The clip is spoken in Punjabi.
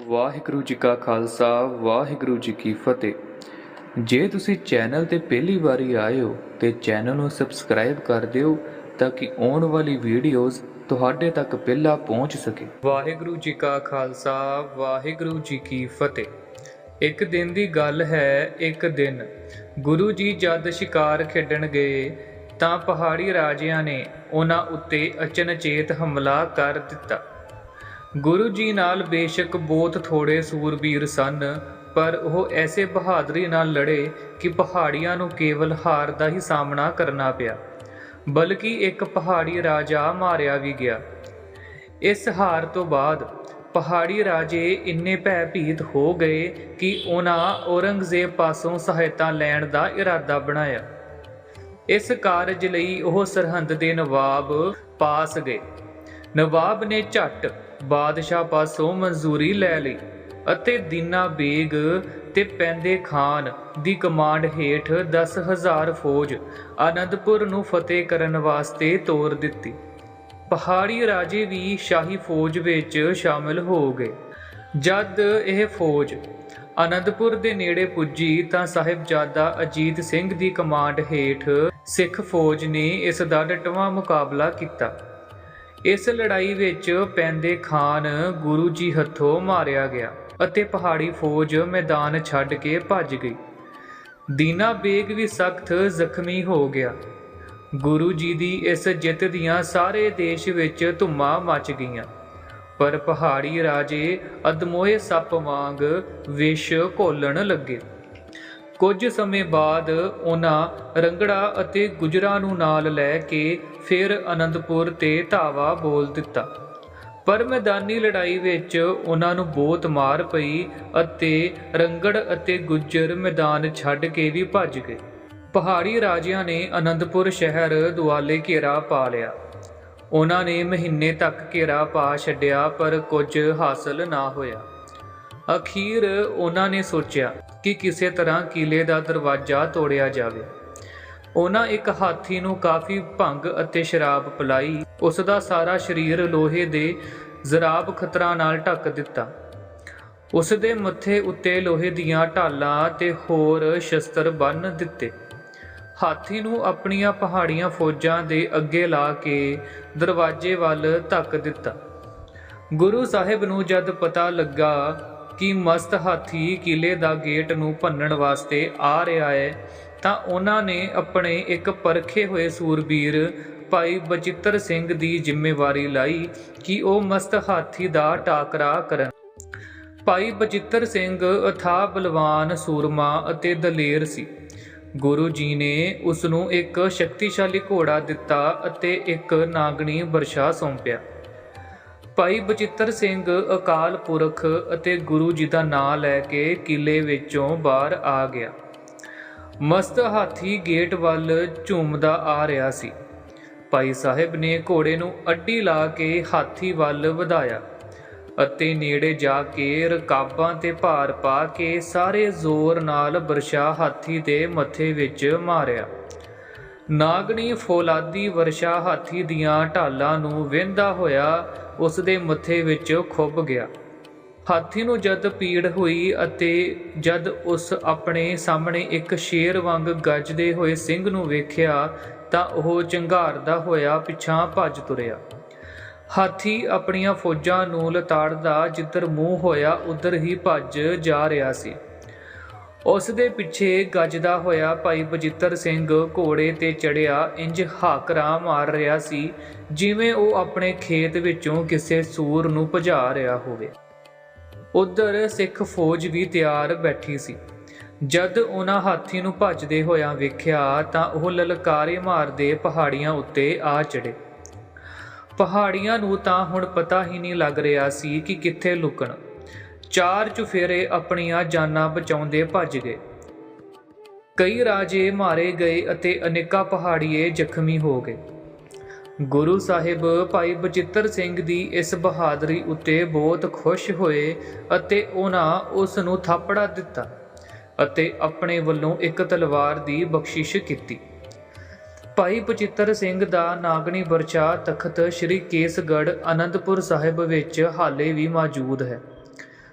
ਵਾਹਿਗੁਰੂ ਜੀ ਕਾ ਖਾਲਸਾ, ਵਾਹਿਗੁਰੂ ਜੀ ਕੀ ਫਤਿਹ। ਜੇ ਤੁਸੀਂ ਚੈਨਲ ਤੇ ਪਹਿਲੀ ਵਾਰੀ ਆਏ ਹੋ ਤੇ ਚੈਨਲ ਨੂੰ ਸਬਸਕ੍ਰਾਈਬ ਕਰ ਦਿਓ ਤਾਂ ਕਿ ਆਉਣ ਵਾਲੀ ਵੀਡੀਓਜ਼ ਤੁਹਾਡੇ ਤੱਕ ਪਹਿਲਾਂ ਪਹੁੰਚ ਸਕੇ। ਵਾਹਿਗੁਰੂ ਜੀ ਕਾ ਖਾਲਸਾ, ਵਾਹਿਗੁਰੂ ਜੀ ਕੀ ਫਤਿਹ। ਇੱਕ ਦਿਨ ਦੀ ਗੱਲ ਹੈ, ਇੱਕ ਦਿਨ। ਗੁਰੂ ਜੀ ਜਦ ਸ਼ਿਕਾਰ ਖੇਡਣ ਗਏ ਤਾਂ ਪਹਾੜੀ ਰਾਜਿਆਂ ਨੇ ਉਹਨਾਂ ਉੱਤੇ ਅਚਨਚੇਤ ਹਮਲਾ ਕਰ ਦਿੱਤਾ। ਗੁਰੂ ਜੀ ਨਾਲ ਬੇਸ਼ੱਕ ਬਹੁਤ ਥੋੜੇ ਸੂਰਬੀਰ ਸਨ, ਪਰ ਉਹ ਐਸੇ ਬਹਾਦਰੀ ਨਾਲ ਲੜੇ ਕਿ ਪਹਾੜੀਆਂ ਨੂੰ ਕੇਵਲ ਹਾਰ ਦਾ ਹੀ ਸਾਹਮਣਾ ਕਰਨਾ ਪਿਆ, ਬਲਕਿ ਇੱਕ ਪਹਾੜੀ ਰਾਜਾ ਮਾਰਿਆ ਵੀ ਗਿਆ। ਇਸ ਹਾਰ ਤੋਂ ਬਾਅਦ ਪਹਾੜੀ ਰਾਜੇ ਇੰਨੇ ਭੈਭੀਤ ਹੋ ਗਏ ਕਿ ਉਹਨਾਂ ਔਰੰਗਜ਼ੇਬ ਪਾਸੋਂ ਸਹਾਇਤਾ ਲੈਣ ਦਾ ਇਰਾਦਾ ਬਣਾਇਆ। ਇਸ ਕਾਰਜ ਲਈ ਉਹ ਸਰਹੰਦ ਦੇ ਨਵਾਬ ਪਾਸ ਗਏ। ਨਵਾਬ ਨੇ ਝੱਟ ਬਾਦਸ਼ਾਹ ਪਾਸੋਂ ਮਨਜ਼ੂਰੀ ਲੈ ਲਈ ਅਤੇ ਦੀਨਾ ਬੇਗ ਤੇ ਪੈਂਦੇ ਖਾਨ ਦੀ ਕਮਾਂਡ ਹੇਠ 10000 ਫੌਜ ਆਨੰਦਪੁਰ ਨੂੰ ਫਤਿਹ ਕਰਨ ਵਾਸਤੇ ਤੋਰ ਦਿੱਤੀ। ਪਹਾੜੀ ਰਾਜੇ ਵੀ ਸ਼ਾਹੀ ਫੌਜ ਵਿੱਚ ਸ਼ਾਮਿਲ ਹੋ ਗਏ। ਜਦ ਇਹ ਫੌਜ ਅਨੰਦਪੁਰ ਦੇ ਨੇੜੇ ਪੁੱਜੀ ਤਾਂ ਸਾਹਿਬਜ਼ਾਦਾ ਅਜੀਤ ਸਿੰਘ ਦੀ ਕਮਾਂਡ ਹੇਠ ਸਿੱਖ ਫੌਜ ਨੇ ਇਸ ਦਾ ਡਟਵਾਂ ਮੁਕਾਬਲਾ ਕੀਤਾ। ਇਸ ਲੜਾਈ ਵਿੱਚ ਪੈਂਦੇ ਖਾਨ ਗੁਰੂ ਜੀ ਹੱਥੋਂ ਮਾਰਿਆ ਗਿਆ ਅਤੇ ਪਹਾੜੀ ਫੌਜ ਮੈਦਾਨ ਛੱਡ ਕੇ ਭੱਜ ਗਈ। ਦੀਨਾ ਬੇਗ ਵੀ ਸਖਤ ਜ਼ਖਮੀ ਹੋ ਗਿਆ। ਗੁਰੂ ਜੀ ਦੀ ਇਸ ਜਿੱਤ ਦੀਆਂ ਸਾਰੇ ਦੇਸ਼ ਵਿੱਚ ਧੁੰਮਾਂ ਮਚ ਗਈਆਂ। ਪਰ ਪਹਾੜੀ ਰਾਜੇ ਅਦਮੋਏ ਸੱਪ ਵਾਂਗ ਵਿਸ਼ ਘੋਲਣ ਲੱਗੇ। ਕੁਝ ਸਮੇਂ ਬਾਅਦ ਉਹਨਾਂ ਰੰਗੜਾ ਅਤੇ ਗੁਜਰਾ ਨੂੰ ਨਾਲ ਲੈ ਕੇ ਫਿਰ ਅਨੰਦਪੁਰ ਤੇ ਧਾਵਾ ਬੋਲ ਦਿੱਤਾ। ਪਰ ਮੈਦਾਨੀ ਲੜਾਈ ਵਿੱਚ ਉਹਨਾਂ ਨੂੰ ਬਹੁਤ ਮਾਰ ਪਈ ਅਤੇ ਰੰਗੜ ਅਤੇ ਗੁੱਜਰ ਮੈਦਾਨ ਛੱਡ ਕੇ ਵੀ ਭੱਜ ਗਏ। ਪਹਾੜੀ ਰਾਜਿਆਂ ਨੇ ਅਨੰਦਪੁਰ ਸ਼ਹਿਰ ਦੁਆਲੇ ਘੇਰਾ ਪਾ ਲਿਆ। ਉਹਨਾਂ ਨੇ ਮਹੀਨੇ ਤੱਕ ਘੇਰਾ ਪਾ ਛੱਡਿਆ ਪਰ ਕੁਝ ਹਾਸਲ ਨਾ ਹੋਇਆ। ਅਖੀਰ ਉਹਨਾਂ ਨੇ ਸੋਚਿਆ ਕਿ ਕਿਸੇ ਤਰ੍ਹਾਂ ਕਿਲੇ ਦਾ ਦਰਵਾਜ਼ਾ ਤੋੜਿਆ ਜਾਵੇ। ਉਹਨਾਂ ਇੱਕ ਹਾਥੀ ਨੂੰ ਕਾਫੀ ਭੰਗ ਅਤੇ ਸ਼ਰਾਬ ਪਿਲਾਈ। ਉਸ ਦਾ ਸਾਰਾ ਸਰੀਰ ਲੋਹੇ ਦੇ ਜ਼ਰਾਬ ਖਤਰਾ ਨਾਲ ਢੱਕ ਦਿੱਤਾ। ਉਸ ਦੇ ਮੱਥੇ ਉੱਤੇ ਲੋਹੇ ਦੀਆਂ ਢਾਲਾਂ ਤੇ ਹੋਰ ਸ਼ਸਤਰ ਬੰਨ ਦਿੱਤੇ। ਹਾਥੀ ਨੂੰ ਆਪਣੀਆਂ ਪਹਾੜੀਆਂ ਫੌਜਾਂ ਦੇ ਅੱਗੇ ਲਾ ਕੇ ਦਰਵਾਜ਼ੇ ਵੱਲ ਧੱਕ ਦਿੱਤਾ। ਗੁਰੂ ਸਾਹਿਬ ਨੂੰ ਜਦ ਪਤਾ ਲੱਗਾ ਕਿ ਮਸਤ ਹਾਥੀ ਕਿਲੇ ਦਾ ਗੇਟ ਨੂੰ ਭੰਨਣ ਵਾਸਤੇ ਆ ਰਿਹਾ ਹੈ, ਤਾਂ ਉਹਨਾਂ ਨੇ ਆਪਣੇ ਇੱਕ ਪਰਖੇ ਹੋਏ ਸੂਰਬੀਰ ਭਾਈ ਬਚਿੱਤਰ ਸਿੰਘ ਦੀ ਜ਼ਿੰਮੇਵਾਰੀ ਲਈ ਕਿ ਉਹ ਮਸਤ ਹਾਥੀ ਦਾ ਟਾਕਰਾ ਕਰਨ। ਭਾਈ ਬਚਿੱਤਰ ਸਿੰਘ ਅਥਾ ਬਲਵਾਨ ਸੂਰਮਾ ਅਤੇ ਦਲੇਰ ਸੀ। ਗੁਰੂ ਜੀ ਨੇ ਉਸ ਨੂੰ ਇੱਕ ਸ਼ਕਤੀਸ਼ਾਲੀ ਘੋੜਾ ਦਿੱਤਾ ਅਤੇ ਇੱਕ ਨਾਗਣੀ ਵਰਸ਼ਾ ਸੌਂਪਿਆ। ਭਾਈ ਬਚਿੱਤਰ ਸਿੰਘ ਅਕਾਲ ਪੁਰਖ ਅਤੇ ਗੁਰੂ ਜੀ ਦਾ ਨਾਮ ਲੈ ਕੇ ਕਿਲੇ ਵਿੱਚੋਂ ਬਾਹਰ ਆ ਗਿਆ। ਮਸਤ ਹਾਥੀ ਗੇਟ ਵੱਲ ਝੂਮਦਾ ਆ ਰਿਹਾ ਸੀ। ਭਾਈ ਸਾਹਿਬ ਨੇ ਘੋੜੇ ਨੂੰ ਅੱਡੀ ਲਾ ਕੇ ਹਾਥੀ ਵੱਲ ਵਧਾਇਆ ਅਤੇ ਨੇੜੇ ਜਾ ਕੇ ਰਕਾਬਾਂ ਤੇ ਭਾਰ ਪਾ ਕੇ ਸਾਰੇ ਜ਼ੋਰ ਨਾਲ ਬਰਸਾ ਹਾਥੀ ਦੇ ਮੱਥੇ ਵਿੱਚ ਮਾਰਿਆ। ਨਾਗਣੀ ਫੌਲਾਦੀ ਵਰਸ਼ਾ ਹਾਥੀ ਦੀਆਂ ਢਾਲਾਂ ਨੂੰ ਵੇਂਦਾ ਹੋਇਆ ਉਸ ਦੇ ਮੱਥੇ ਵਿੱਚ ਖੁੱਭ ਗਿਆ। ਹਾਥੀ ਨੂੰ ਜਦ ਪੀੜ ਹੋਈ ਅਤੇ ਜਦ ਉਸ ਆਪਣੇ ਸਾਹਮਣੇ ਇੱਕ ਸ਼ੇਰ ਵਾਂਗ ਗੱਜਦੇ ਹੋਏ ਸਿੰਘ ਨੂੰ ਵੇਖਿਆ ਤਾਂ ਉਹ ਚੰਗਾਰਦਾ ਹੋਇਆ ਪਿਛਾਂ ਭੱਜ ਤੁਰਿਆ। ਹਾਥੀ ਆਪਣੀਆਂ ਫੌਜਾਂ ਨੂੰ ਲਤਾੜਦਾ ਜਿੱਧਰ ਮੂੰਹ ਹੋਇਆ, ਉਧਰ ਹੀ ਭੱਜ ਜਾ ਰਿਹਾ ਸੀ। ਉਸ ਦੇ ਪਿੱਛੇ ਗੱਜਦਾ ਹੋਇਆ ਭਾਈ ਬਜਿੱਤਰ ਸਿੰਘ ਘੋੜੇ ਤੇ ਚੜਿਆ ਇੰਜ ਹਾਕਰਾ ਮਾਰ ਰਿਹਾ ਸੀ, ਜਿਵੇਂ ਉਹ ਆਪਣੇ ਖੇਤ ਵਿੱਚੋਂ ਕਿਸੇ ਸੂਰ ਨੂੰ ਭਜਾ ਰਿਹਾ ਹੋਵੇ। ਉਧਰ ਸਿੱਖ ਫੌਜ ਵੀ ਤਿਆਰ ਬੈਠੀ ਸੀ। ਜਦ ਉਹਨਾਂ ਹਾਥੀ ਨੂੰ ਭੱਜਦੇ ਹੋਇਆਂ ਵੇਖਿਆ ਤਾਂ ਉਹ ਲਲਕਾਰੇ ਮਾਰਦੇ ਪਹਾੜੀਆਂ ਉੱਤੇ ਆ ਚੜੇ ਪਹਾੜੀਆਂ ਨੂੰ ਤਾਂ ਹੁਣ ਪਤਾ ਹੀ ਨਹੀਂ ਲੱਗ ਰਿਹਾ ਸੀ ਕਿ ਕਿੱਥੇ ਲੁਕਣ। ਚਾਰ ਚੁਫੇਰੇ ਆਪਣੀਆਂ ਜਾਨਾਂ ਬਚਾਉਂਦੇ ਭੱਜ ਗਏ। ਕਈ ਰਾਜੇ ਮਾਰੇ ਗਏ ਅਤੇ ਅਨੇਕਾਂ ਪਹਾੜੀਏ ਜ਼ਖਮੀ ਹੋ ਗਏ। ਗੁਰੂ ਸਾਹਿਬ ਭਾਈ ਬਚਿੱਤਰ ਸਿੰਘ ਦੀ ਇਸ ਬਹਾਦਰੀ ਉੱਤੇ ਬਹੁਤ ਖੁਸ਼ ਹੋਏ ਅਤੇ ਉਹਨਾਂ ਉਸ ਨੂੰ ਥਾਪੜਾ ਦਿੱਤਾ ਅਤੇ ਆਪਣੇ ਵੱਲੋਂ ਇੱਕ ਤਲਵਾਰ ਦੀ ਬਖਸ਼ਿਸ਼ ਕੀਤੀ। ਭਾਈ ਬਚਿੱਤਰ ਸਿੰਘ ਦਾ ਨਾਗਣੀ ਬਰਚਾ ਤਖਤ ਸ੍ਰੀ ਕੇਸਗੜ੍ਹ ਅਨੰਦਪੁਰ ਸਾਹਿਬ ਵਿੱਚ ਹਾਲੇ ਵੀ ਮੌਜੂਦ ਹੈ।